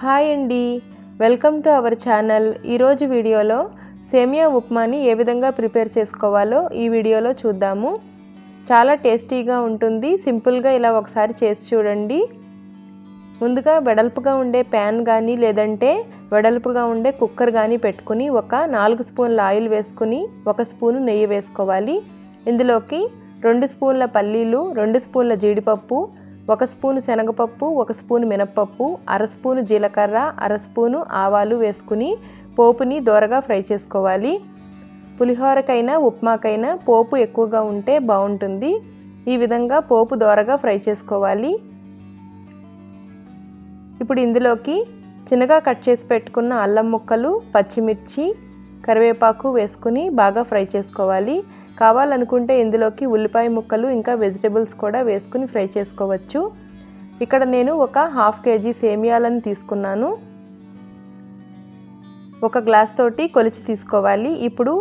Hi అండి. Welcome to our channel. ఈరోజు వీడియోలో సేమియా ఉప్మాని ఏ విధంగా ప్రిపేర్ చేసుకోవాలో ఈ వీడియోలో చూద్దాము. చాలా టేస్టీగా ఉంటుంది. సింపుల్గా ఇలా ఒకసారి చేసి చూడండి. ముందుగా వెడల్పుగా ఉండే ప్యాన్ కానీ లేదంటే వెడల్పుగా ఉండే కుక్కర్ కానీ పెట్టుకుని ఒక నాలుగు స్పూన్ల ఆయిల్ వేసుకుని ఒక స్పూను నెయ్యి వేసుకోవాలి. ఇందులోకి రెండు స్పూన్ల పల్లీలు రెండు స్పూన్ల జీడిపప్పు ఒక స్పూను శనగపప్పు ఒక స్పూను మినప్పప్పు అర స్పూను జీలకర్ర అర స్పూను ఆవాలు వేసుకుని పోపుని దోరగా ఫ్రై చేసుకోవాలి. పులిహోరకైనా ఉప్మాకైనా పోపు ఎక్కువగా ఉంటే బాగుంటుంది. ఈ విధంగా పోపు దోరగా ఫ్రై చేసుకోవాలి. ఇప్పుడు ఇందులోకి చిన్నగా కట్ చేసి పెట్టుకున్న అల్లం ముక్కలు పచ్చిమిర్చి కరివేపాకు వేసుకుని బాగా ఫ్రై చేసుకోవాలి. కావాలనుకుంటే ఇందులోకి ఉల్లిపాయ ముక్కలు ఇంకా వెజిటబుల్స్ కూడా వేసుకుని ఫ్రై చేసుకోవచ్చు. ఇక్కడ నేను ఒక హాఫ్ కేజీ సేమియాలను తీసుకున్నాను. ఒక గ్లాస్ తోటి కొలిచి తీసుకోవాలి. ఇప్పుడు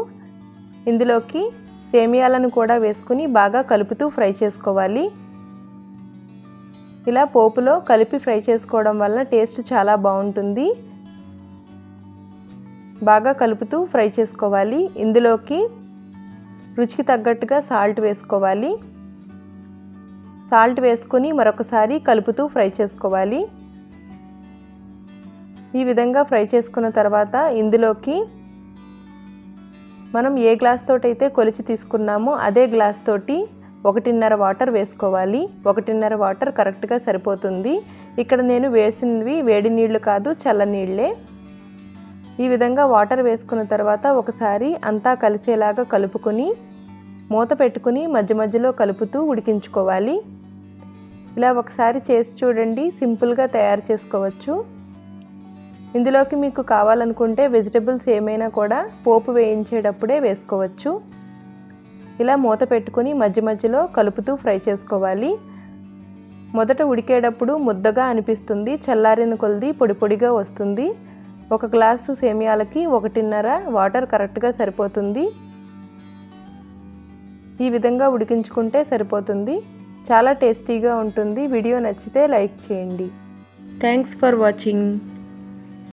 ఇందులోకి సేమియాలను కూడా వేసుకుని బాగా కలుపుతూ ఫ్రై చేసుకోవాలి. ఇలా పోపులో కలిపి ఫ్రై చేసుకోవడం వల్ల టేస్ట్ చాలా బాగుంటుంది. బాగా కలుపుతూ ఫ్రై చేసుకోవాలి. ఇందులోకి రుచికి తగ్గట్టుగా సాల్ట్ వేసుకోవాలి. సాల్ట్ వేసుకొని మరొకసారి కలుపుతూ ఫ్రై చేసుకోవాలి. ఈ విధంగా ఫ్రై చేసుకున్న తర్వాత ఇందులోకి మనం ఏ గ్లాస్ తోటి అయితే కొలిచి తీసుకున్నామో అదే గ్లాస్ తోటి ఒకటిన్నర వాటర్ వేసుకోవాలి. ఒకటిన్నర వాటర్ కరెక్ట్గా సరిపోతుంది. ఇక్కడ నేను వేసినవి వేడి నీళ్ళు కాదు చల్ల నీళ్ళే ఈ విధంగా వాటర్ వేసుకున్న తర్వాత ఒకసారి అంతా కలిసేలాగా కలుపుకొని మూత పెట్టుకుని మధ్య మధ్యలో కలుపుతూ ఉడికించుకోవాలి. ఇలా ఒకసారి చేసి చూడండి సింపుల్గా తయారు చేసుకోవచ్చు. ఇందులోకి మీకు కావాలనుకుంటే వెజిటబుల్స్ ఏమైనా కూడా పోపు వేయించేటప్పుడే వేసుకోవచ్చు. ఇలా మూత పెట్టుకుని మధ్య మధ్యలో కలుపుతూ ఫ్రై చేసుకోవాలి. మొదట ఉడికేటప్పుడు ముద్దగా అనిపిస్తుంది చల్లారిన కొలది పొడి పొడిగా వస్తుంది. ఒక గ్లాసు సేమియాలకి ఒకటిన్నర వాటర్ కరెక్ట్గా సరిపోతుంది. ఈ విధంగా ఉడికించుకుంటే సరిపోతుంది. చాలా టేస్టీగా ఉంటుంది. వీడియో నచ్చితే లైక్ చేయండి. Thanks for watching